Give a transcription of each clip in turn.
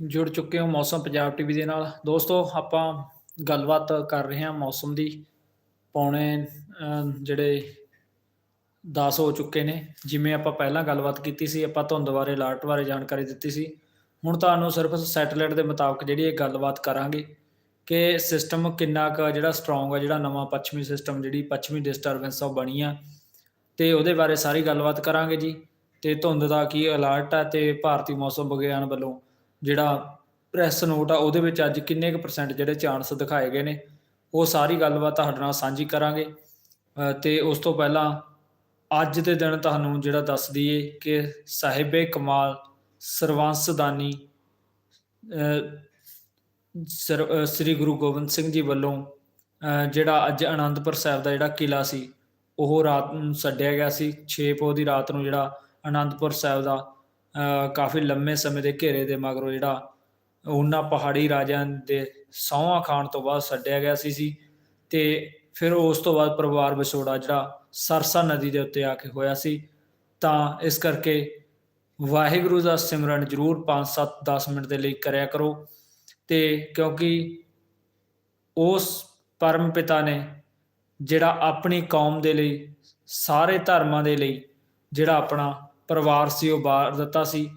ਜੁੜ ਚੁੱਕੇ ਹੋ ਮੌਸਮ ਪੰਜਾਬ ਟੀਵੀ ਦੇ ਨਾਲ। ਦੋਸਤੋ, ਆਪਾਂ ਗੱਲਬਾਤ ਕਰ ਰਹੇ ਹਾਂ ਮੌਸਮ ਦੀ। ਪੌਣੇ ਜਿਹੜੇ 10 ਹੋ ਚੁੱਕੇ ਨੇ। ਜਿਵੇਂ ਆਪਾਂ ਪਹਿਲਾਂ ਗੱਲਬਾਤ ਕੀਤੀ ਸੀ, ਆਪਾਂ ਧੁੰਦ ਬਾਰੇ, ਅਲਰਟ ਬਾਰੇ ਜਾਣਕਾਰੀ ਦਿੱਤੀ ਸੀ। ਹੁਣ ਤੁਹਾਨੂੰ ਸਿਰਫ ਸੈਟੇਲਾਈਟ ਦੇ ਮੁਤਾਬਕ ਜਿਹੜੀ ਇਹ ਗੱਲਬਾਤ ਕਰਾਂਗੇ ਕਿ ਸਿਸਟਮ ਕਿੰਨਾ ਕੁ ਜਿਹੜਾ ਸਟਰੋਂਗ ਆ, ਜਿਹੜਾ ਨਵਾਂ ਪੱਛਮੀ ਸਿਸਟਮ ਜਿਹੜੀ ਪੱਛਮੀ ਡਿਸਟਰਬੈਂਸ ਆ, ਉਹ ਬਣੀ ਆ। ਤੇ ਉਹਦੇ ਬਾਰੇ ਸਾਰੀ ਗੱਲਬਾਤ ਕਰਾਂਗੇ ਜੀ। ਤੇ ਧੁੰਦ ਦਾ ਕੀ ਅਲਰਟ ਆ, ਤੇ ਭਾਰਤੀ ਮੌਸਮ ਵਿਗਿਆਨ ਵੱਲੋਂ ਜਿਹੜਾ ਪ੍ਰੈਸ ਨੋਟ ਆ ਉਹਦੇ ਵਿੱਚ ਅੱਜ ਕਿੰਨੇ ਕੁ ਪਰਸੈਂਟ ਜਿਹੜੇ ਚਾਂਸ ਦਿਖਾਏ ਗਏ ਨੇ ਉਹ ਸਾਰੀ ਗੱਲਬਾਤ ਤੁਹਾਡੇ ਨਾਲ ਸਾਂਝੀ ਕਰਾਂਗੇ। ਅ, ਤੇ ਉਸ ਤੋਂ ਪਹਿਲਾਂ ਅੱਜ ਦੇ ਦਿਨ ਤੁਹਾਨੂੰ ਜਿਹੜਾ ਦੱਸ ਦਈਏ ਕਿ ਸਾਹਿਬੇ ਕਮਾਲ ਸਰਵੰਸਦਾਨੀ ਸਰ ਸ੍ਰੀ ਗੁਰੂ ਗੋਬਿੰਦ ਸਿੰਘ ਜੀ ਵੱਲੋਂ ਜਿਹੜਾ ਅੱਜ ਆਨੰਦਪੁਰ ਸਾਹਿਬ ਦਾ ਜਿਹੜਾ ਕਿਲਾ ਸੀ ਉਹ ਰਾਤ ਨੂੰ ਛੱਡਿਆ ਗਿਆ ਸੀ। 6 ਪੋ ਦੀ ਰਾਤ ਨੂੰ ਜਿਹੜਾ ਆਨੰਦਪੁਰ ਸਾਹਿਬ ਦਾ ਕਾਫੀ ਲੰਮੇ ਸਮੇਂ ਦੇ ਘੇਰੇ ਦੇ ਮਗਰੋਂ ਜਿਹੜਾ ਉਹਨਾਂ ਪਹਾੜੀ ਰਾਜਿਆਂ ਦੇ ਸਹੁੰ ਖਾਣ ਤੋਂ ਬਾਅਦ ਛੱਡਿਆ ਗਿਆ ਸੀ ਸੀ ਤੇ ਫਿਰ ਉਸ ਤੋਂ ਬਾਅਦ ਪਰਿਵਾਰ ਵਿਛੋੜਾ ਜਿਹੜਾ ਸਰਸਾ ਨਦੀ ਦੇ ਉੱਤੇ ਆ ਕੇ ਹੋਇਆ ਸੀ। ਤਾਂ ਇਸ ਕਰਕੇ ਵਾਹਿਗੁਰੂ ਦਾ ਸਿਮਰਨ ਜ਼ਰੂਰ 5 7 10 ਮਿੰਟ ਦੇ ਲਈ ਕਰਿਆ ਕਰੋ। ਤੇ ਕਿਉਂਕਿ ਉਸ ਪਰਮ ਪਿਤਾ ਨੇ ਜਿਹੜਾ ਆਪਣੀ ਕੌਮ ਦੇ ਲਈ, ਸਾਰੇ ਧਰਮਾਂ ਦੇ ਲਈ ਜਿਹੜਾ ਆਪਣਾ ਪਰਿਵਾਰ ਸੀ, ਉਹ ਬਾਹਰ ਦਿੱਤਾ ਸੀ।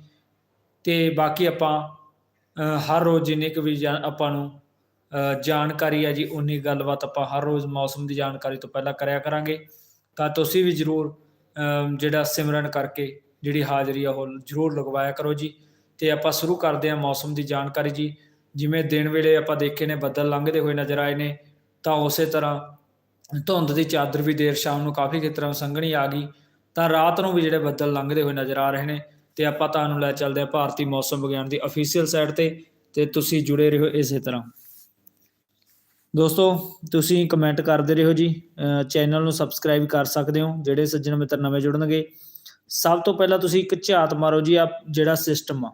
ਤੇ ਬਾਕੀ ਆਪਾਂ ਹਰ ਰੋਜ਼ ਜਿੰਨੀ ਕੁ ਵੀ ਜਾਣ- ਆਪਾਂ ਨੂੰ ਜਾਣਕਾਰੀ ਹੈ ਜੀ ਉਨੀ ਗੱਲਬਾਤ ਆਪਾਂ ਹਰ ਰੋਜ਼ ਮੌਸਮ ਦੀ ਜਾਣਕਾਰੀ ਤੋਂ ਪਹਿਲਾਂ ਕਰਿਆ ਕਰਾਂਗੇ। ਤਾਂ ਤੁਸੀਂ ਵੀ ਜਰੂਰ ਜਿਹੜਾ ਸਿਮਰਨ ਕਰਕੇ ਜਿਹੜੀ ਹਾਜ਼ਰੀ ਆ, ਉਹ ਜਰੂਰ ਲਗਵਾਇਆ ਕਰੋ ਜੀ। ਤੇ ਆਪਾਂ ਸ਼ੁਰੂ ਕਰਦੇ ਹਾਂ ਮੌਸਮ ਦੀ ਜਾਣਕਾਰੀ ਜੀ। ਜਿਵੇਂ ਦਿਨ ਵੇਲੇ ਆਪਾਂ ਦੇਖੇ ਨੇ, ਬੱਦਲ ਲੰਘਦੇ ਹੋਏ ਨਜ਼ਰ ਆਏ ਨੇ, ਤਾਂ ਉਸੇ ਤਰ੍ਹਾਂ ਧੁੰਦ ਦੀ ਚਾਦਰ ਵੀ ਦੇਰ ਸ਼ਾਮ ਨੂੰ ਕਾਫੀ ਖੇਤਰਾਂ ਵਿੱਚ ਸੰਘਣੀ ਆ ਗਈ। ਤਾਂ ਰਾਤ ਨੂੰ ਵੀ ਜਿਹੜੇ ਬੱਦਲ ਲੰਘਦੇ ਹੋਏ ਨਜ਼ਰ ਆ ਰਹੇ ਨੇ ਤੇ ਆਪਾਂ ਤੁਹਾਨੂੰ ਲੈ ਚੱਲਦੇ ਹਾਂ ਭਾਰਤੀ ਮੌਸਮ ਵਿਗਿਆਨ ਦੀ ਅਫੀਸ਼ੀਅਲ ਸਾਈਟ ਤੇ ਤੇ ਤੁਸੀਂ ਜੁੜੇ ਰਹੋ ਇਸੇ ਤਰ੍ਹਾਂ। ਦੋਸਤੋ, ਤੁਸੀਂ ਕਮੈਂਟ ਕਰਦੇ ਰਹੋ ਜੀ। ਚੈਨਲ ਨੂੰ ਸਬਸਕ੍ਰਾਈਬ ਕਰ ਸਕਦੇ ਹੋ, ਜਿਹੜੇ ਸੱਜਣ ਮਿੱਤਰ ਨਵੇਂ ਜੁੜਨਗੇ। ਸਭ ਤੋਂ ਪਹਿਲਾਂ ਤੁਸੀਂ ਇੱਕ ਝਾਤ ਮਾਰੋ ਜੀ ਆ ਜਿਹੜਾ ਸਿਸਟਮ ਆ।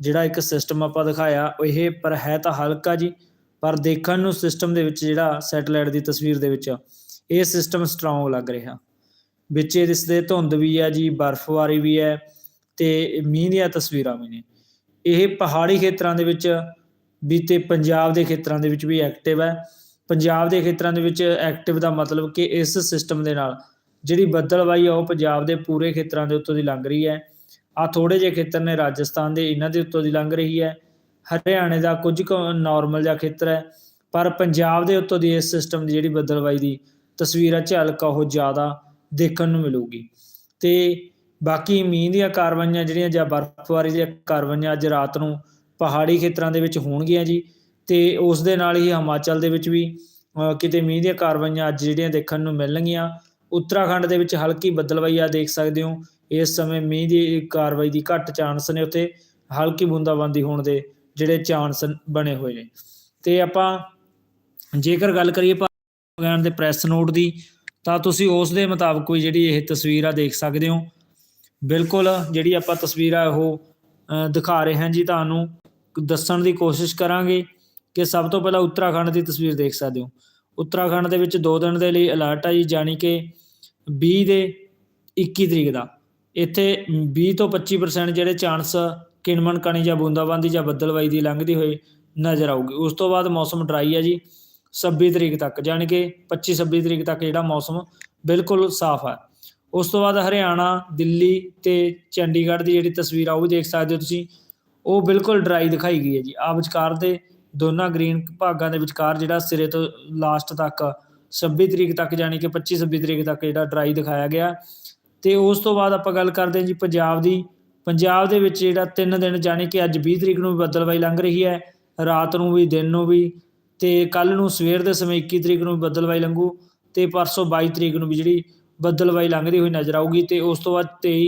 ਜਿਹੜਾ ਇੱਕ ਸਿਸਟਮ ਆਪਾਂ ਦਿਖਾਇਆ, ਇਹ ਪਰ ਹੈ ਤਾਂ ਹਲਕਾ ਜੀ, ਪਰ ਦੇਖਣ ਨੂੰ ਸਿਸਟਮ ਦੇ ਵਿੱਚ ਜਿਹੜਾ ਸੈਟੇਲਾਈਟ ਦੀ ਤਸਵੀਰ ਦੇ ਵਿੱਚ ਇਹ ਸਿਸਟਮ ਸਟਰੋਂਗ ਲੱਗ ਰਿਹਾ। ਵਿੱਚ ਇਹ ਦਿਸਦੇ ਧੁੰਦ ਵੀ ਹੈ ਜੀ, ਬਰਫ਼ਬਾਰੀ ਵੀ ਹੈ ਤੇ ਮੀਂਹ ਦੀਆਂ ਤਸਵੀਰਾਂ ਵੀ ਨੇ। ਇਹ ਪਹਾੜੀ ਖੇਤਰਾਂ ਦੇ ਵਿੱਚ ਵੀ ਤੇ ਪੰਜਾਬ ਦੇ ਖੇਤਰਾਂ ਦੇ ਵਿੱਚ ਵੀ ਐਕਟਿਵ ਹੈ। ਪੰਜਾਬ ਦੇ ਖੇਤਰਾਂ ਦੇ ਵਿੱਚ ਐਕਟਿਵ ਦਾ ਮਤਲਬ ਕਿ ਇਸ ਸਿਸਟਮ ਦੇ ਨਾਲ ਜਿਹੜੀ ਬੱਦਲਵਾਈ ਆ, ਉਹ ਪੰਜਾਬ ਦੇ ਪੂਰੇ ਖੇਤਰਾਂ ਦੇ ਉੱਤੋਂ ਦੀ ਲੰਘ ਰਹੀ ਹੈ। ਆ ਥੋੜੇ ਜਿਹੇ ਖੇਤਰ ਨੇ ਰਾਜਸਥਾਨ ਦੇ, ਇਹਨਾਂ ਦੇ ਉੱਤੋਂ ਦੀ ਲੰਘ ਰਹੀ ਹੈ। ਹਰਿਆਣੇ ਦਾ ਕੁਝ ਕੁ ਨਾਰਮਲ ਜਿਹਾ ਖੇਤਰ ਹੈ, ਪਰ ਪੰਜਾਬ ਦੇ ਉੱਤੋਂ ਦੀ ਇਸ ਸਿਸਟਮ ਦੀ ਜਿਹੜੀ ਬੱਦਲਵਾਈ ਦੀ ਤਸਵੀਰ ਹੈ, ਝਲਕ ਉਹ ਜ਼ਿਆਦਾ ਦੇਖਣ ਨੂੰ ਮਿਲੂਗੀ। ਤੇ ਬਾਕੀ ਮੀਂਹ ਦੀਆਂ ਕਾਰਵਾਈਆਂ ਜਿਹੜੀਆਂ ਜਾਂ ਬਰਫ਼ਬਾਰੀ ਦੀਆਂ ਕਾਰਵਾਈਆਂ ਅੱਜ ਰਾਤ ਨੂੰ ਪਹਾੜੀ ਖੇਤਰਾਂ ਦੇ ਵਿੱਚ ਹੋਣਗੀਆਂ ਜੀ। ਤੇ ਉਸ ਦੇ ਨਾਲ ਹੀ ਹਿਮਾਚਲ ਦੇ ਵਿੱਚ ਵੀ ਕਿਤੇ ਮੀਂਹ ਦੀਆਂ ਕਾਰਵਾਈਆਂ ਅੱਜ ਜਿਹੜੀਆਂ ਦੇਖਣ ਨੂੰ ਮਿਲਣਗੀਆਂ। ਉੱਤਰਾਖੰਡ ਦੇ ਵਿੱਚ ਹਲਕੀ ਬੱਦਲਵਾਈ ਆ ਦੇਖ ਸਕਦੇ ਹੋ। ਇਸ ਸਮੇਂ ਮੀਂਹ ਦੀ ਕਾਰਵਾਈ ਦੀ ਘੱਟ ਚਾਂਸ ਨੇ ਉੱਥੇ। ਹਲਕੀ ਬੂੰਦਾਬਾਂਦੀ ਹੋਣ ਦੇ ਜਿਹੜੇ ਚਾਂਸ ਬਣੇ ਹੋਏ ਨੇ। ਤੇ ਆਪਾਂ ਜੇਕਰ ਗੱਲ ਕਰੀਏ ਵਿਗਿਆਨ ਦੇ ਪ੍ਰੈਸ ਨੋਟ ਦੀ ਤਾਂ ਤੁਸੀਂ ਉਸ ਦੇ ਮੁਤਾਬਕ ਵੀ ਜਿਹੜੀ ਇਹ ਤਸਵੀਰ ਆ ਦੇਖ ਸਕਦੇ ਹੋ। ਬਿਲਕੁਲ ਜਿਹੜੀ ਆਪਾਂ ਤਸਵੀਰ ਆ ਉਹ ਦਿਖਾ ਰਹੇ ਹਾਂ ਜੀ ਤੁਹਾਨੂੰ। ਦੱਸਣ ਦੀ ਕੋਸ਼ਿਸ਼ ਕਰਾਂਗੇ ਕਿ ਸਭ ਤੋਂ ਪਹਿਲਾਂ ਉੱਤਰਾਖੰਡ ਦੀ ਤਸਵੀਰ ਦੇਖ ਸਕਦੇ ਹੋ। ਉੱਤਰਾਖੰਡ ਦੇ ਵਿੱਚ 2 ਦਿਨ ਦੇ ਲਈ ਅਲਰਟ ਆ ਜੀ, ਜਾਣੀ ਕਿ 20 ਦੇ 21 ਤਰੀਕ ਦਾ। ਇੱਥੇ 20 ਤੋਂ 25% ਜਿਹੜੇ ਚਾਂਸ ਕਿਣਮਣ, ਕਣੀ ਜਾਂ ਬੂੰਦਾਬਾਂਦੀ ਜਾਂ ਬੱਦਲਵਾਈ ਦੀ ਲੰਘਦੀ ਹੋਈ ਨਜ਼ਰ ਆਊਗੀ। ਉਸ ਤੋਂ ਬਾਅਦ ਮੌਸਮ ਡਰਾਈ ਆ ਜੀ। 26 ਤਰੀਕ ਤੱਕ, ਜਾਣੀ ਕਿ 25 26 ਤਰੀਕ ਤੱਕ ਜਿਹੜਾ ਮੌਸਮ ਬਿਲਕੁਲ ਸਾਫ਼ ਹੈ। ਉਸ ਤੋਂ ਬਾਅਦ ਹਰਿਆਣਾ, ਦਿੱਲੀ ਤੇ ਚੰਡੀਗੜ੍ਹ ਦੀ ਜਿਹੜੀ ਤਸਵੀਰ ਆ, ਉਹ ਵੀ ਦੇਖ ਸਕਦੇ ਹੋ ਤੁਸੀਂ। ਉਹ ਬਿਲਕੁਲ ਡਰਾਈ ਦਿਖਾਈ ਗਈ ਹੈ ਜੀ। ਆ ਵਿਚਕਾਰ ਦੇ ਦੋਨਾਂ ਗ੍ਰੀਨ ਭਾਗਾਂ ਦੇ ਵਿਚਕਾਰ ਜਿਹੜਾ ਸਿਰੇ ਤੋਂ ਲਾਸਟ ਤੱਕ 26 ਤਰੀਕ ਤੱਕ, ਜਾਣੀ ਕਿ 25 26 ਤਰੀਕ ਤੱਕ ਜਿਹੜਾ ਡਰਾਈ ਦਿਖਾਇਆ ਗਿਆ। ਤੇ ਉਸ ਤੋਂ ਬਾਅਦ ਆਪਾਂ ਗੱਲ ਕਰਦੇ ਹਾਂ ਜੀ ਪੰਜਾਬ ਦੀ। ਪੰਜਾਬ ਦੇ ਵਿੱਚ ਜਿਹੜਾ 3 ਦਿਨ, ਜਾਣੀ ਕਿ ਅੱਜ 20 ਤਰੀਕ ਨੂੰ ਵੀ ਬੱਦਲਵਾਈ ਲੰਘ ਰਹੀ ਹੈ। ਰਾਤ ਨੂੰ ਵੀ, ਦਿਨ ਨੂੰ ਵੀ ਤੇ ਕੱਲ ਨੂੰ ਸਵੇਰ ਦੇ ਸਮੇਂ 21 ਤਰੀਕ ਨੂੰ ਵੀ ਬੱਦਲਵਾਈ ਲੰਘੂ ਤੇ ਪਰਸੋਂ 22 ਤਰੀਕ ਨੂੰ ਵੀ ਜਿਹੜੀ ਬੱਦਲਵਾਈ ਲੰਘਦੀ ਹੋਈ ਨਜ਼ਰ ਆਊਗੀ ਤੇ ਉਸ ਤੋਂ ਬਾਅਦ 23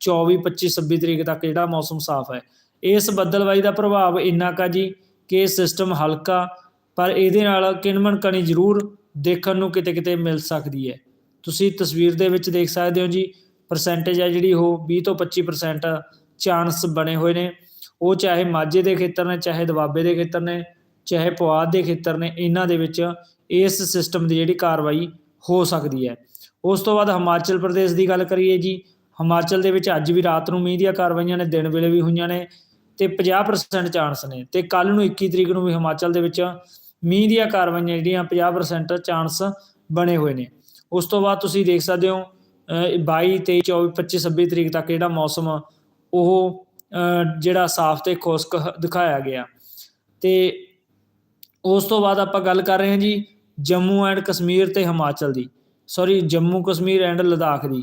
24 25 26 ਤਰੀਕ ਤੱਕ ਜਿਹੜਾ ਮੌਸਮ ਸਾਫ਼ ਹੈ। ਇਸ ਬੱਦਲਵਾਈ ਦਾ ਪ੍ਰਭਾਵ ਇੰਨਾ ਕਾ ਜੀ ਕਿ ਸਿਸਟਮ ਹਲਕਾ, ਪਰ ਇਹਦੇ ਨਾਲ ਕਿਣਮਣ ਕਣੀ ਜ਼ਰੂਰ ਦੇਖਣ ਨੂੰ ਕਿਤੇ ਕਿਤੇ ਮਿਲ ਸਕਦੀ ਹੈ। ਤੁਸੀਂ ਤਸਵੀਰ ਦੇ ਵਿੱਚ ਦੇਖ ਸਕਦੇ ਹੋ ਜੀ ਪਰਸੈਂਟੇਜ ਹੈ ਜਿਹੜੀ ਉਹ 20 ਤੋਂ 25% ਚਾਂਸ ਬਣੇ ਹੋਏ ਨੇ। ਉਹ ਚਾਹੇ ਮਾਝੇ ਦੇ ਖੇਤਰ ਨੇ, ਚਾਹੇ ਦੁਆਬੇ ਦੇ ਖੇਤਰ ਨੇ ਚਾਹੇ ਪੁਆਧ ਦੇ ਖੇਤਰ ਨੇ ਇਹਨਾਂ ਦੇ ਵਿੱਚ ਇਸ ਸਿਸਟਮ ਦੀ ਜਿਹੜੀ ਕਾਰਵਾਈ ਹੋ ਸਕਦੀ ਹੈ। ਉਸ ਤੋਂ ਬਾਅਦ ਹਿਮਾਚਲ ਪ੍ਰਦੇਸ਼ ਦੀ ਗੱਲ ਕਰੀਏ ਜੀ ਹਿਮਾਚਲ ਦੇ ਵਿੱਚ ਅੱਜ ਵੀ ਰਾਤ ਨੂੰ ਮੀਂਹ ਦੀਆਂ ਕਾਰਵਾਈਆਂ ਨੇ ਦਿਨ ਵੇਲੇ ਵੀ ਹੋਈਆਂ ਨੇ ਤੇ 50% ਚਾਂਸ ਨੇ ਤੇ ਕੱਲ ਨੂੰ 21 ਤਰੀਕ ਨੂੰ ਵੀ ਹਿਮਾਚਲ ਦੇ ਵਿੱਚ ਮੀਂਹ ਦੀਆਂ ਕਾਰਵਾਈਆਂ ਜਿਹੜੀਆਂ 50% ਚਾਂਸ ਬਣੇ ਹੋਏ ਨੇ। ਉਸ ਤੋਂ ਬਾਅਦ ਤੁਸੀਂ ਦੇਖ ਸਕਦੇ ਹੋ ਅ, 22 23 24 25 26 ਤਰੀਕ ਤੱਕ ਜਿਹੜਾ ਮੌਸਮ ਉਹ ਜਿਹੜਾ ਸਾਫ਼ ਤੇ ਖੁਸ਼ਕ ਦਿਖਾਇਆ ਗਿਆ। ਤੇ ਉਸ ਤੋਂ ਬਾਅਦ ਆਪਾਂ ਗੱਲ ਕਰ ਰਹੇ ਹਾਂ ਜੀ ਜੰਮੂ ਐਂਡ ਕਸ਼ਮੀਰ ਤੇ ਹਿਮਾਚਲ ਦੀ। ਸੌਰੀ ਜੰਮੂ, ਕਸ਼ਮੀਰ ਐਂਡ ਲਦਾਖ ਦੀ।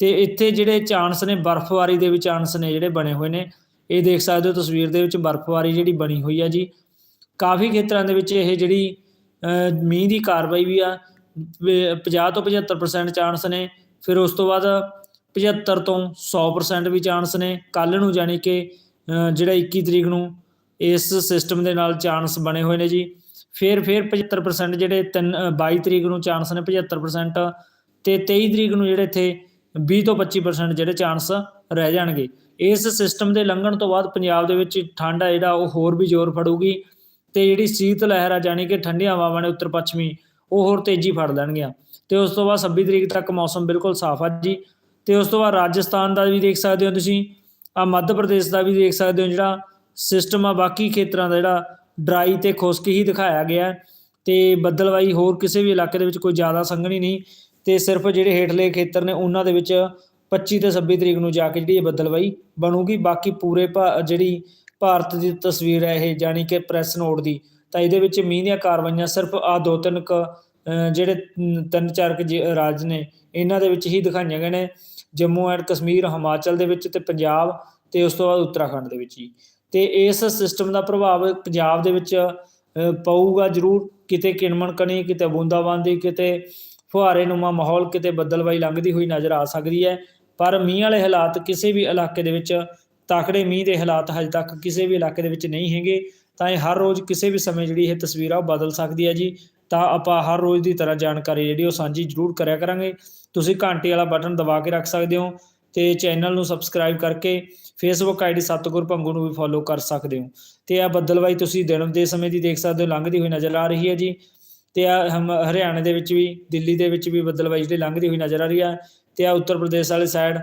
ਤੇ ਇੱਥੇ ਜਿਹੜੇ ਚਾਂਸ ਨੇ, ਬਰਫ਼ਬਾਰੀ ਦੇ ਵੀ ਚਾਂਸ ਨੇ ਜਿਹੜੇ ਬਣੇ ਹੋਏ ਨੇ, ਇਹ ਦੇਖ ਸਕਦੇ ਹੋ ਤਸਵੀਰ ਦੇ ਵਿੱਚ ਬਰਫ਼ਬਾਰੀ ਜਿਹੜੀ ਬਣੀ ਹੋਈ ਆ ਜੀ। ਕਾਫੀ ਖੇਤਰਾਂ ਦੇ ਵਿੱਚ ਇਹ ਜਿਹੜੀ ਮੀਂਹ ਦੀ ਕਾਰਵਾਈ ਵੀ ਆ, ਵੀ 50 ਤੋਂ 75% ਚਾਂਸ ਨੇ, ਫਿਰ ਉਸ ਤੋਂ ਬਾਅਦ 75 ਤੋਂ 100% ਵੀ ਚਾਂਸ ਨੇ। ਕੱਲ ਨੂੰ ਜਾਣੀ ਕਿ ਜਿਹੜਾ 21 ਤਰੀਕ ਨੂੰ ਇਸ ਸਿਸਟਮ ਦੇ ਨਾਲ ਚਾਂਸ ਬਣੇ ਹੋਏ ਨੇ ਜੀ। ਫਿਰ ਫਿਰ 75% ਜਿਹੜੇ ਤਿੰਨ ਅ, 22 ਤਰੀਕ ਨੂੰ ਚਾਂਸ ਨੇ 75% ਤੇ 23 ਤਰੀਕ ਨੂੰ ਜਿਹੜੇ ਇੱਥੇ 20 ਤੋਂ 25% ਜਿਹੜੇ ਚਾਂਸ ਰਹਿ ਜਾਣਗੇ। ਇਸ ਸਿਸਟਮ ਦੇ ਲੰਘਣ ਤੋਂ ਬਾਅਦ ਪੰਜਾਬ ਦੇ ਵਿੱਚ ਠੰਡ ਆ ਜਿਹੜਾ ਉਹ ਹੋਰ ਵੀ ਜ਼ੋਰ ਫੜੂਗੀ ਤੇ ਜਿਹੜੀ ਸੀਤ ਲਹਿਰ ਆ ਜਾਣੀ ਕਿ ਠੰਡੀਆਂ ਹਵਾਵਾਂ ਨੇ ਉੱਤਰ ਪੱਛਮੀ ਉਹ ਹੋਰ ਤੇਜ਼ੀ ਫੜ ਲੈਣਗੀਆਂ। ਤੇ ਉਸ ਤੋਂ ਬਾਅਦ 26 ਤਰੀਕ ਤੱਕ ਮੌਸਮ ਬਿਲਕੁਲ ਸਾਫ਼ ਆ ਜੀ। ਤੇ ਉਸ ਤੋਂ ਬਾਅਦ ਰਾਜਸਥਾਨ ਦਾ ਵੀ ਦੇਖ ਸਕਦੇ ਹੋ ਤੁਸੀਂ ਆ ਮੱਧ ਪ੍ਰਦੇਸ਼ ਦਾ ਵੀ ਦੇਖ ਸਕਦੇ ਹੋ ਜਿਹੜਾ ਸਿਸਟਮ ਆ ਬਾਕੀ ਖੇਤਰਾਂ ਦਾ ਜਿਹੜਾ ਡਰਾਈ ਤੇ ਖੁਸ਼ਕ ਹੀ ਦਿਖਾਇਆ ਗਿਆ ਹੈ ਤੇ ਬੱਦਲਵਾਈ ਹੋਰ ਕਿਸੇ ਵੀ ਇਲਾਕੇ ਦੇ ਵਿੱਚ ਕੋਈ ਜ਼ਿਆਦਾ ਸੰਘਣੀ ਨਹੀਂ ਤੇ ਸਿਰਫ ਜਿਹੜੇ ਹੇਠਲੇ ਖੇਤਰ ਨੇ ਉਹਨਾਂ ਦੇ ਵਿੱਚ 25 ਤੇ 26 ਤਰੀਕ ਨੂੰ ਜਾ ਕੇ ਜਿਹੜੀ ਇਹ ਬੱਦਲਵਾਈ ਬਣੂਗੀ। ਬਾਕੀ ਪੂਰੇ ਭਾ- ਜਿਹੜੀ ਭਾਰਤ ਦੀ ਤਸਵੀਰ ਹੈ ਇਹ ਜਾਣੀ ਕਿ ਪ੍ਰੈਸ ਨੋਟ ਦੀ ਤਾਂ ਇਹਦੇ ਵਿੱਚ ਮੀਂਹ ਦੀਆਂ ਕਾਰਵਾਈਆਂ ਸਿਰਫ ਆ ਦੋ ਤਿੰਨ ਕੁ, ਜਿਹੜੇ ਤਿੰਨ ਚਾਰ ਕੁ ਜ- ਰਾਜ ਨੇ ਇਹਨਾਂ ਦੇ ਵਿੱਚ ਹੀ ਦਿਖਾਈਆਂ ਗਏ ਨੇ। ਜੰਮੂ ਐਂਡ ਕਸ਼ਮੀਰ ਹਿਮਾਚਲ ਦੇ ਵਿੱਚ ਤੇ ਪੰਜਾਬ ਤੇ ਉਸ ਤੋਂ ਬਾਅਦ ਉੱਤਰਾਖੰਡ ਦੇ ਵਿੱਚ ਜੀ। ਤੇ ਇਸ ਸਿਸਟਮ ਦਾ ਪ੍ਰਭਾਵ ਪੰਜਾਬ ਦੇ ਵਿੱਚ ਪਊਗਾ ਜ਼ਰੂਰ। ਕਿਤੇ ਕਿਣਮਣ ਕਣੀ, ਕਿਤੇ ਬੂੰਦਾਬਾਂਦੀ, ਕਿਤੇ ਫੁਹਾਰੇ ਨੂਮਾ ਮਾਹੌਲ, ਕਿਤੇ ਬੱਦਲਵਾਈ ਲੰਘਦੀ ਹੋਈ ਨਜ਼ਰ ਆ ਸਕਦੀ ਹੈ। ਪਰ ਮੀਂਹ ਵਾਲੇ ਹਾਲਾਤ ਕਿਸੇ ਵੀ ਇਲਾਕੇ ਦੇ ਵਿੱਚ, ਤਕੜੇ ਮੀਂਹ ਦੇ ਹਾਲਾਤ ਹਜੇ ਤੱਕ ਕਿਸੇ ਵੀ ਇਲਾਕੇ ਦੇ ਵਿੱਚ ਨਹੀਂ ਹੈਗੇ। ਤਾਂ ਇਹ ਹਰ ਰੋਜ਼ ਕਿਸੇ ਵੀ ਸਮੇਂ ਜਿਹੜੀ ਇਹ ਤਸਵੀਰ ਆ ਉਹ ਬਦਲ ਸਕਦੀ ਹੈ ਜੀ। ਤਾਂ ਆਪਾਂ ਹਰ ਰੋਜ਼ ਦੀ ਤਰ੍ਹਾਂ ਜਾਣਕਾਰੀ ਜਿਹੜੀ ਉਹ ਸਾਂਝੀ ਜ਼ਰੂਰ ਕਰਿਆ ਕਰਾਂਗੇ। ਤੁਸੀਂ ਘੰਟੀ ਵਾਲਾ ਬਟਨ ਦਬਾ ਕੇ ਰੱਖ ਸਕਦੇ ਹੋ। ਤੇ ਚੈਨਲ ਨੂੰ ਸਬਸਕ੍ਰਾਈਬ ਕਰਕੇ ਫੇਸਬੁੱਕ ਆਈਡੀ ਸਤਗੁਰ ਭੰਗੂ ਨੂੰ ਵੀ ਫੋਲੋ ਕਰ ਸਕਦੇ ਹੋ। ਤੇ ਆ ਬੱਦਲਵਾਈ ਤੁਸੀਂ ਦਿਨ ਦੇ ਸਮੇਂ ਦੀ ਦੇਖ ਸਕਦੇ ਹੋ, ਲੰਘਦੀ ਹੋਈ ਨਜ਼ਰ ਆ ਰਹੀ ਹੈ ਜੀ। ਤੇ ਆ ਹਮ ਹਰਿਆਣੇ ਦੇ ਵਿੱਚ ਵੀ, ਦਿੱਲੀ ਦੇ ਵਿੱਚ ਵੀ ਬੱਦਲਵਾਈ ਜਿਹੜੀ ਲੰਘਦੀ ਹੋਈ ਨਜ਼ਰ ਆ ਰਹੀ ਹੈ। ਤੇ ਆ ਉੱਤਰ ਪ੍ਰਦੇਸ਼ ਵਾਲੇ ਸਾਈਡ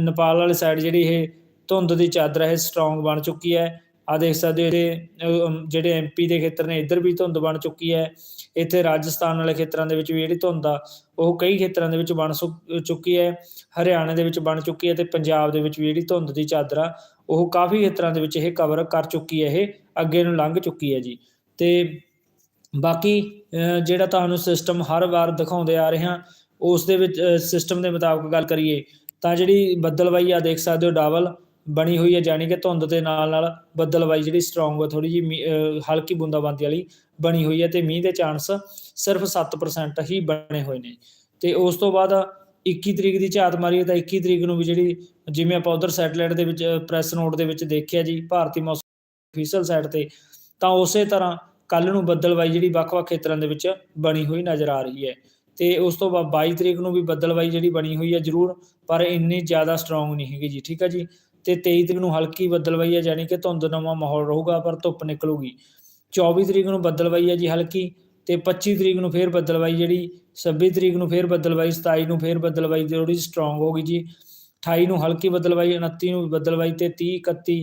ਨੇਪਾਲ ਵਾਲੀ ਸਾਈਡ ਜਿਹੜੀ ਇਹ ਧੁੰਦ ਦੀ ਚਾਦਰ ਹੈ ਸਟਰੋਂਗ ਬਣ ਚੁੱਕੀ ਹੈ। ਆ ਦੇਖ ਸਕਦੇ ਹੋ ਇਹਦੇ ਅਹ, ਅਮ, ਜਿਹੜੇ ਐਮਪੀ ਦੇ ਖੇਤਰ ਨੇ ਇੱਧਰ ਵੀ ਧੁੰਦ ਬਣ ਚੁੱਕੀ ਹੈ। ਇੱਥੇ ਰਾਜਸਥਾਨ ਵਾਲੇ ਖੇਤਰਾਂ ਦੇ ਵਿੱਚ ਵੀ ਜਿਹੜੀ ਧੁੰਦ ਆ ਉਹ ਕਈ ਖੇਤਰਾਂ ਦੇ ਵਿੱਚ ਬਣ ਸੁ- ਚੁੱਕੀ ਹੈ। ਹਰਿਆਣਾ ਦੇ ਵਿੱਚ ਬਣ ਚੁੱਕੀ ਹੈ ਤੇ ਪੰਜਾਬ ਦੇ ਵਿੱਚ ਵੀ ਜਿਹੜੀ ਧੁੰਦ ਦੀ ਚਾਦਰ ਆ ਉਹ ਕਾਫੀ ਖੇਤਰਾਂ ਦੇ ਵਿੱਚ ਇਹ ਕਵਰ ਕਰ ਚੁੱਕੀ ਹੈ ਇਹ ਅੱਗੇ ਨੂੰ ਲੰਘ ਚੁੱਕੀ ਹੈ ਜੀ। ਤੇ ਬਾਕੀ ਜਿਹੜਾ ਤੁਹਾਨੂੰ ਸਿਸਟਮ ਹਰ ਵਾਰ ਦਿਖਾਉਂਦੇ ਆ ਰਹੇ ਹਾਂ ਉਸ ਦੇ ਵਿੱਚ ਸਿਸਟਮ ਦੇ ਮੁਤਾਬਕ ਗੱਲ ਕਰੀਏ ਤਾਂ ਜਿਹੜੀ ਬੱਦਲਵਾਈ ਆ ਦੇਖ ਸਕਦੇ ਹੋ ਡਬਲ ਬਣੀ ਹੋਈ ਹੈ, ਜਾਣੀ ਕਿ ਧੁੰਦ ਦੇ ਨਾਲ ਨਾਲ ਬੱਦਲਵਾਈ ਜਿਹੜੀ ਸਟਰੋਂਗ ਹੈ ਥੋੜੀ ਜੀ ਹਲਕੀ ਬੂੰਦਾਬਾਂਦੀ ਵਾਲੀ ਬਣੀ ਹੋਈ ਹੈ ਤੇ ਮੀਂਹ ਦੇ ਚਾਂਸ ਸਿਰਫ 7% ਹੀ ਬਣੇ ਹੋਏ ਨੇ। ਤੇ ਉਸ ਤੋਂ ਬਾਅਦ 21 ਤਰੀਕ ਦੀ ਝਾਤ ਮਾਰੀ ਤਾਂ 21 ਤਰੀਕ ਨੂੰ ਵੀ ਜਿਹੜੀ ਜਿਵੇਂ ਆਪਾਂ ਉਧਰ ਸੈਟਲਾਈਟ ਦੇ ਵਿੱਚ ਪ੍ਰੈਸ ਨੋਟ ਦੇ ਵਿੱਚ ਦੇਖਿਆ ਜੀ, ਭਾਰਤੀ ਮੌਸਮ ਅਫੀਸ਼ੀਅਲ ਸਾਈਟ ਤੇ, ਤਾਂ ਉਸੇ ਤਰ੍ਹਾਂ ਕੱਲ ਨੂੰ ਬੱਦਲਵਾਈ ਜਿਹੜੀ ਵੱਖ-ਵੱਖ ਖੇਤਰਾਂ ਦੇ ਵਿੱਚ ਬਣੀ ਹੋਈ ਨਜ਼ਰ ਆ ਰਹੀ ਹੈ। ਤੇ ਉਸ ਤੋਂ ਬਾਅਦ 22 ਤਰੀਕ ਨੂੰ ਵੀ ਬੱਦਲਵਾਈ ਜਿਹੜੀ ਬਣੀ ਹੋਈ ਹੈ ਜ਼ਰੂਰ, ਪਰ ਇੰਨੀ ਜ਼ਿਆਦਾ ਸਟਰੋਂਗ ਨਹੀਂ ਹੈਗੀ ਜੀ, ਠੀਕ ਹੈ ਜੀ? ਤੇ 23 ਤਰੀਕ ਨੂੰ ਹਲਕੀ ਬੱਦਲਵਾਈ ਹੈ ਯਾਨੀ ਕਿ ਧੁੰਦ ਮਾਹੌਲ ਰਹੂਗਾ, ਪਰ ਧੁੱਪ ਨਿਕਲੂਗੀ। 24 ਤਰੀਕ ਨੂੰ ਬੱਦਲਵਾਈ ਹੈ ਜੀ ਹਲਕੀ, ਤੇ 25 ਤਰੀਕ ਨੂੰ ਫੇਰ ਬੱਦਲਵਾਈ ਜਿਹੜੀ 26 ਤਰੀਕ ਨੂੰ ਫੇਰ ਬੱਦਲਵਾਈ 27 ਨੂੰ ਫੇਰ ਬੱਦਲਵਾਈ ਥੋੜੀ ਸਟਰੋਂਗ ਹੋਗੀ ਜੀ। 28 ਨੂੰ ਹਲਕੀ ਬੱਦਲਵਾਈ 29 ਨੂੰ ਬੱਦਲਵਾਈ ਤੇ 30 31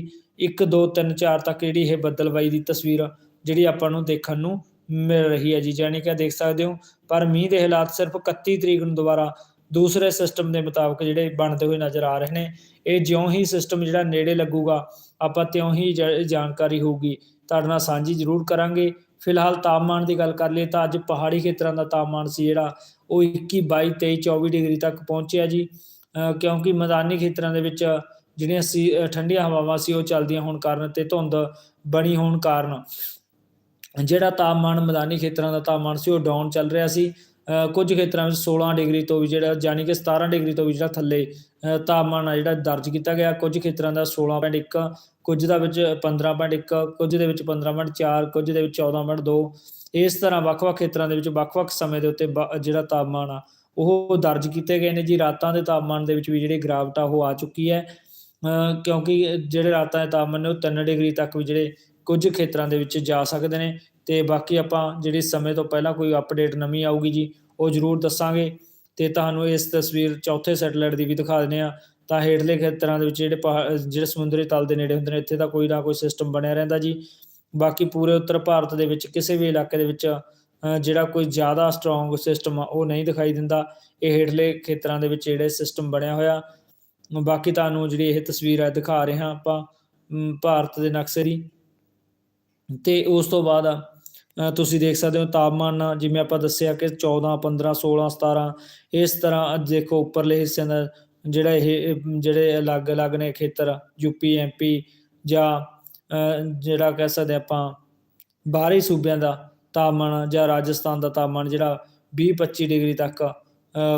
1 2 3 4 ਤੱਕ ਜਿਹੜੀ ਇਹ ਬੱਦਲਵਾਈ ਦੀ ਤਸਵੀਰ, ਜਿਹੜੀ ਆਪਾਂ ਨੂੰ ਦੇਖਣ ਨੂੰ ਮਿਲ ਰਹੀ ਹੈ ਜੀ ਜਾਨੀ ਕਿ ਦੇਖ ਸਕਦੇ ਹੋ, ਪਰ ਮੀਂਹ ਦੇ ਹਾਲਾਤ ਸਿਰਫ 31 ਤਰੀਕ ਨੂੰ ਦੁਬਾਰਾ ਦੂਸਰੇ ਸਿਸਟਮ ਦੇ ਮੁਤਾਬਕ ਜਿਹੜੇ ਬਣਦੇ ਹੋਏ ਨਜ਼ਰ ਆ ਰਹੇ ਨੇ। ਇਹ ਜਿਉਂ ਹੀ ਸਿਸਟਮ ਜਿਹੜਾ ਨੇੜੇ ਲੱਗੂਗਾ ਆਪਾਂ ਤਿਉਂ ਹੀ ਜ- ਜਾਣਕਾਰੀ ਹੋਊਗੀ। ਤੁਹਾਡੇ ਨਾਲ ਸਾਂਝੀ ਜ਼ਰੂਰ ਕਰਾਂਗੇ। ਫਿਲਹਾਲ ਤਾਪਮਾਨ ਦੀ ਗੱਲ ਕਰ ਲਈਏ ਤਾਂ ਅੱਜ ਪਹਾੜੀ ਖੇਤਰਾਂ ਦਾ ਤਾਪਮਾਨ ਸੀ ਜਿਹੜਾ ਉਹ 21 22 23 24 ਡਿਗਰੀ ਤੱਕ ਪਹੁੰਚਿਆ ਜੀ। ਅ, ਕਿਉਂਕਿ ਮੈਦਾਨੀ ਖੇਤਰਾਂ ਦੇ ਵਿੱਚ ਜਿਹੜੀਆਂ ਸੀ ਠੰਡੀਆਂ ਹਵਾਵਾਂ ਸੀ ਉਹ ਚੱਲਦੀਆਂ ਹੋਣ ਕਾਰਨ ਤੇ ਧੁੰਦ ਬਣੀ ਹੋਣ ਕਾਰਨ ਜਿਹੜਾ ਤਾਪਮਾਨ ਮੈਦਾਨੀ ਖੇਤਰਾਂ ਦਾ ਤਾਪਮਾਨ ਸੀ ਉਹ ਡਾਊਨ ਚੱਲ ਰਿਹਾ ਸੀ। ਕੁਝ ਖੇਤਰਾਂ ਵਿੱਚ 16 ਡਿਗਰੀ ਤੋਂ ਵੀ ਜਿਹੜਾ ਯਾਨੀ ਕਿ 17 ਡਿਗਰੀ ਤੋਂ ਵੀ ਜਿਹੜਾ ਥੱਲੇ ਅ, ਤਾਪਮਾਨ ਆ ਜਿਹੜਾ ਦਰਜ ਕੀਤਾ ਗਿਆ। ਕੁਝ ਖੇਤਰਾਂ ਦਾ 16.1 ਕੁਝ ਦਾ ਵਿੱਚ 15.1 ਕੁਝ ਦੇ ਵਿੱਚ 15.4 ਕੁਝ ਦੇ ਵਿੱਚ 14.2 ਇਸ ਤਰ੍ਹਾਂ ਵੱਖ-ਵੱਖ ਖੇਤਰਾਂ ਦੇ ਵਿੱਚ ਵੱਖ-ਵੱਖ ਸਮੇਂ ਦੇ ਉੱਤੇ ਬ- ਜਿਹੜਾ ਤਾਪਮਾਨ ਆ ਉਹ ਦਰਜ ਕੀਤੇ ਗਏ ਨੇ ਜੀ। ਰਾਤਾਂ ਦੇ ਤਾਪਮਾਨ ਦੇ ਵਿੱਚ ਵੀ ਜਿਹੜੀ ਗਿਰਾਵਟ ਆ ਉਹ ਆ ਚੁੱਕੀ ਹੈ। ਅ, ਕਿਉਂਕਿ ਜਿਹੜੇ ਰਾਤਾਂ ਦੇ ਤਾਪਮਾਨ ਨੇ ਉਹ 3 ਡਿਗਰੀ ਤੱਕ ਵੀ ਜਿਹੜੇ ਕੁਝ ਖੇਤਰਾਂ ਦੇ ਵਿੱਚ ਜਾ ਸਕਦੇ ਨੇ। ਤੇ ਬਾਕੀ ਆਪਾਂ ਜਿਹੜੀ ਸਮੇਂ ਤੋਂ ਪਹਿਲਾਂ ਕੋਈ ਅਪਡੇਟ ਨਵੀਂ ਆਊਗੀ ਜੀ, ਉਹ ਜ਼ਰੂਰ ਦੱਸਾਂਗੇ। ਤੇ ਤੁਹਾਨੂੰ ਇਸ ਤਸਵੀਰ ਚੌਥੇ ਸੈਟੇਲਾਈਟ ਦੀ ਵੀ ਦਿਖਾ ਦਿੰਦੇ ਆ ਤਾਂ ਹੇਠਲੇ ਖੇਤਰਾਂ ਦੇ ਵਿੱਚ ਜਿਹੜੇ ਪਹਾ, ਜਿਹੜੇ ਸਮੁੰਦਰੀ ਤਲ ਦੇ ਨੇੜੇ ਹੁੰਦੇ ਨੇ, ਇੱਥੇ ਤਾਂ ਕੋਈ ਨਾ ਕੋਈ ਸਿਸਟਮ ਬਣਿਆ ਰਹਿੰਦਾ ਜੀ। ਬਾਕੀ ਪੂਰੇ ਉੱਤਰ ਭਾਰਤ ਦੇ ਵਿੱਚ ਕਿਸੇ ਵੀ ਇਲਾਕੇ ਦੇ ਵਿੱਚ ਜਿਹੜਾ ਕੋਈ ਜ਼ਿਆਦਾ ਸਟਰੋਂਗ ਸਿਸਟਮ ਆ, ਉਹ ਨਹੀਂ ਦਿਖਾਈ ਦਿੰਦਾ। ਇਹ ਹੇਠਲੇ ਖੇਤਰਾਂ ਦੇ ਵਿੱਚ ਜਿਹੜੇ ਸਿਸਟਮ ਬਣਿਆ ਹੋਇਆ। ਬਾਕੀ ਤੁਹਾਨੂੰ ਜਿਹੜੀ ਇਹ ਤਸਵੀਰ ਹੈ ਦਿਖਾ ਰਹੇ ਹਾਂ ਆਪਾਂ ਭਾਰਤ ਦੇ ਨਕਸ਼ੇ ਦੀ। ਤੇ ਉਸ ਤੋਂ ਬਾਅਦ ਤੁਸੀਂ ਦੇਖ ਸਕਦੇ ਹੋ ਤਾਪਮਾਨ, ਜਿਵੇਂ ਆਪਾਂ ਦੱਸਿਆ ਕਿ 14 15 16 17 ਇਸ ਤਰ੍ਹਾਂ ਅੱਜ ਦੇਖੋ ਉੱਪਰਲੇ ਹਿੱਸਿਆਂ ਦਾ ਜਿਹੜਾ ਇਹ ਜਿਹੜੇ ਅਲੱਗ-ਅਲੱਗ ਨੇ ਖੇਤਰ ਯੂਪੀ ਐਮਪੀ ਜਾਂ ਜਿਹੜਾ ਕਹਿ ਸਕਦੇ ਆਪਾਂ ਬਾਹਰੀ ਸੂਬਿਆਂ ਦਾ ਤਾਪਮਾਨ ਜਾਂ ਰਾਜਸਥਾਨ ਦਾ ਤਾਪਮਾਨ ਜਿਹੜਾ 20 25 ਡਿਗਰੀ ਤੱਕ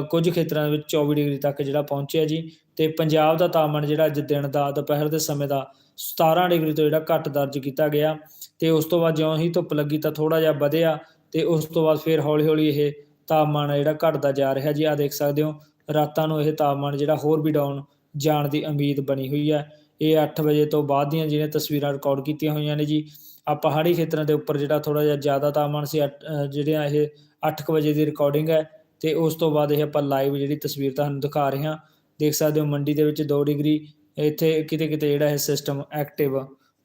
ਕੁਝ ਖੇਤਰਾਂ ਦੇ ਵਿੱਚ 24 ਡਿਗਰੀ ਤੱਕ ਜਿਹੜਾ ਪਹੁੰਚਿਆ ਜੀ। ਤੇ ਪੰਜਾਬ ਦਾ ਤਾਪਮਾਨ ਜਿਹੜਾ ਅੱਜ ਦਿਨ ਦਾ, ਦੁਪਹਿਰ ਦੇ ਸਮੇਂ ਦਾ 17 ਡਿਗਰੀ ਤੋਂ ਜਿਹੜਾ ਘੱਟ ਦਰਜ ਕੀਤਾ ਗਿਆ। ਤੇ ਉਸ ਤੋਂ ਬਾਅਦ ਜਿਉਂ ਹੀ ਧੁੱਪ ਲੱਗੀ ਤਾਂ ਥੋੜਾ ਜਿਹਾ ਵਧਿਆ ਤੇ ਉਸ ਤੋਂ ਬਾਅਦ ਫਿਰ ਹੌਲੀ-ਹੌਲੀ ਇਹ ਤਾਪਮਾਨ ਜਿਹੜਾ ਘਟਦਾ ਜਾ ਰਿਹਾ ਜੀ। ਆ ਦੇਖ ਸਕਦੇ ਹੋ ਰਾਤਾਂ ਨੂੰ ਇਹ ਤਾਪਮਾਨ ਜਿਹੜਾ ਹੋਰ ਵੀ ਡਾਊਨ ਜਾਣ ਦੀ ਉਮੀਦ ਬਣੀ ਹੋਈ ਹੈ। ਇਹ 8 ਵਜੇ ਤੋਂ ਬਾਅਦ ਦੀਆਂ ਜਿਹੜੀਆਂ ਤਸਵੀਰਾਂ ਰਿਕਾਰਡ ਕੀਤੀਆਂ ਹੋਈਆਂ ਨੇ ਜੀ। ਆ ਪਹਾੜੀ ਖੇਤਰਾਂ ਦੇ ਉੱਪਰ ਜਿਹੜਾ ਥੋੜਾ ਜਿਹਾ ਜ਼ਿਆਦਾ ਤਾਪਮਾਨ ਸੀ ਅੱਠ- ਅ, ਜਿਹੜੀਆਂ ਇਹ 8 ਵਜੇ ਦੀ ਰਿਕਾਰਡਿੰਗ ਹੈ ਤੇ ਉਸ ਤੋਂ ਬਾਅਦ ਇਹ ਆਪਾਂ ਲਾਈਵ ਜਿਹੜੀ ਤਸਵੀਰ ਤੁਹਾਨੂੰ ਦਿਖਾ ਰਹੇ ਹਾਂ। ਦੇਖ ਸਕਦੇ ਹੋ ਮੰਡੀ ਦੇ ਵਿੱਚ 2 ਡਿਗਰੀ ਇੱਥੇ ਕਿਤੇ ਕਿਤੇ ਜਿਹੜਾ ਇਹ ਸਿਸਟਮ ਐਕਟਿਵ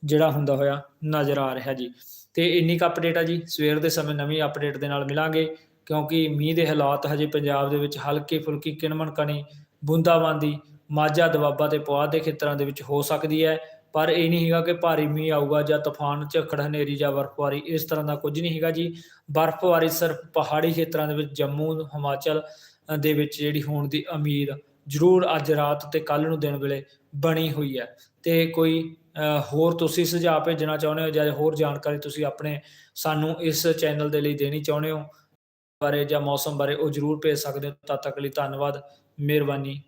ਜਿਹੜਾ ਹੁੰਦਾ ਹੋਇਆ ਨਜ਼ਰ ਆ ਰਿਹਾ ਜੀ। ਤੇ ਇੰਨੀ ਕੁ ਅਪਡੇਟ ਆ ਜੀ, ਸਵੇਰ ਦੇ ਸਮੇਂ ਨਵੀਂ ਅਪਡੇਟ ਦੇ ਨਾਲ ਮਿਲਾਂਗੇ, ਕਿਉਂਕਿ ਮੀਂਹ ਦੇ ਹਾਲਾਤ ਹਜੇ ਪੰਜਾਬ ਦੇ ਵਿੱਚ ਹਲਕੀ ਫੁਲਕੀ ਕਿਣਮਣ ਕਣੀ, ਬੂੰਦਾਬਾਂਦੀ, ਮਾਝਾ ਦਵਾਬਾ ਤੇ ਪੁਆਧ ਦੇ ਖੇਤਰਾਂ ਦੇ ਵਿੱਚ ਹੋ ਸਕਦੀ ਹੈ। ਪਰ ਇਹ ਨਹੀਂ ਹੈਗਾ ਕਿ ਭਾਰੀ ਮੀਂਹ ਆਊਗਾ ਜਾਂ ਤੂਫਾਨ, ਝੱਖੜ, ਹਨੇਰੀ ਜਾਂ ਬਰਫ਼ਬਾਰੀ, ਇਸ ਤਰ੍ਹਾਂ ਦਾ ਕੁਝ ਨਹੀਂ ਹੈਗਾ ਜੀ। ਬਰਫ਼ਬਾਰੀ ਸਿਰਫ ਪਹਾੜੀ ਖੇਤਰਾਂ ਦੇ ਵਿੱਚ, ਜੰਮੂ, ਹਿਮਾਚਲ ਦੇ ਵਿੱਚ ਜਿਹੜੀ ਹੋਣ ਦੀ ਉਮੀਦ ਜ਼ਰੂਰ ਅੱਜ ਰਾਤ ਤੇ ਕੱਲ ਨੂੰ ਦਿਨ ਵੇਲੇ ਬਣੀ ਹੋਈ ਹੈ। ਤੇ ਕੋਈ ਹੋਰ ਤੁਸੀਂ ਸੁਝਾਅ ਭੇਜਣਾ ਚਾਹੁੰਦੇ ਹੋ ਜਾਂ ਹੋਰ ਜਾਣਕਾਰੀ ਤੁਸੀਂ ਆਪਣੇ ਸਾਨੂੰ ਇਸ ਚੈਨਲ ਦੇ ਲਈ ਦੇਣੀ ਚਾਹੁੰਦੇ ਹੋ ਬਾਰੇ ਜਾਂ ਮੌਸਮ ਬਾਰੇ ਉਹ ਜ਼ਰੂਰ ਭੇਜ ਸਕਦੇ ਹੋ। ਤਦ ਤੱਕ ਲਈ ਧੰਨਵਾਦ, ਮਿਹਰਬਾਨੀ।